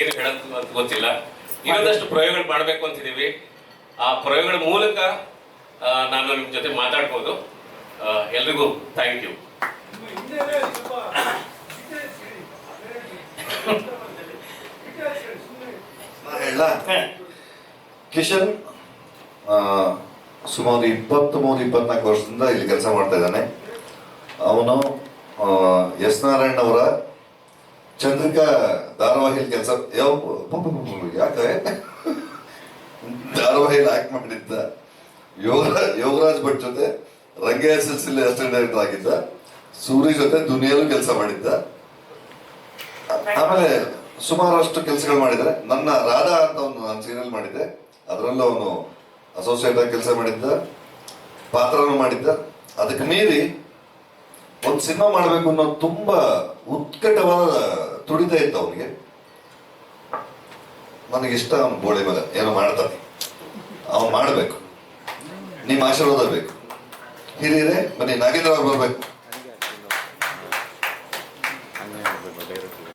ಏನು ಹೇಳೋದು ಅಂತ ಗೊತ್ತಿಲ್ಲ. ಇನ್ನೊಂದಷ್ಟು ಪ್ರಯೋಗಗಳು ಮಾಡಬೇಕು ಅಂತಿದ್ದೀವಿ ಆ ಪ್ರಯೋಗಗಳ ಮೂಲಕ ನಾನು ನಿಮ್ಮ ಜೊತೆ ಮಾತಾಡ್ಬೋದು. ಎಲ್ರಿಗೂ ಥ್ಯಾಂಕ್ ಯು ಕಿಶನ್ ಸುಮಾರು ಇಪ್ಪತ್ತು, ಮೂರು ಇಪ್ಪತ್ನಾಲ್ಕು ವರ್ಷದಿಂದ ಇಲ್ಲಿ ಕೆಲಸ ಮಾಡ್ತಾ ಇದ್ದಾನೆ. ಅವನು ಎಸ್ ನಾರಾಯಣ್ ಅವರ ಚಂದ್ರಿಕಾ ಧಾರಾವಾಹಿಯಲ್ಲಿ ಕೆಲಸ ಯಾವ ಯಾಕೆ? ಧಾರಾವಾಹಿಯಲ್ಲಿ ಆಕ್ಟ್ ಮಾಡಿದ್ದ ಯೋಗರಾಜ್ ಯೋಗರಾಜ್ ಭಟ್ ಜೊತೆ ರಂಗಯ್ಯ ಸಿಲ್ಸಿಲೆ ಅಸಿಸ್ಟೆಂಟ್ ಡೈರೆಕ್ಟರ್ ಆಗಿದ್ದ. ಸೂರಿ ಜೊತೆ ದುನಿಯಲ್ಲೂ ಕೆಲಸ ಮಾಡಿದ್ದ. ಆಮೇಲೆ ಸುಮಾರಷ್ಟು ಕೆಲಸಗಳು ಮಾಡಿದ್ದಾರೆ. ನನ್ನ ರಾಧಾ ಅಂತ ಒಂದು ನಾನು ಸೀರಿಯಲ್ ಮಾಡಿದ್ದೆ. ಅದರಲ್ಲೂ ಅವನು ಅಸೋಸಿಯೇಟ್ ಆಗಿ ಕೆಲಸ ಮಾಡಿದ್ದ. ಪಾತ್ರನೂ ಮಾಡಿದ್ದ. ಅದಕ್ಕೆ ಮೀರಿ ಒಂದು ಸಿನಿಮಾ ಮಾಡಬೇಕು ಅನ್ನೋ ತುಂಬಾ ಉತ್ಕಟವಾದ ತುಡಿತಾ ಇತ್ತು ಅವನಿಗೆ ನನಗೆ ಇಷ್ಟ ಬೋಳೆ ಮಗ, ಏನೋ ಮಾಡ್ತಾನೆ. ಅವನು ಮಾಡಬೇಕು. ನಿಮ್ಮ ಆಶೀರ್ವಾದ ಬೇಕು. ಹಿರಿಯರೆ, ಬನ್ನಿ, ನಾಗೇಂದ್ರ ಅವ್ರು ಬರಬೇಕು.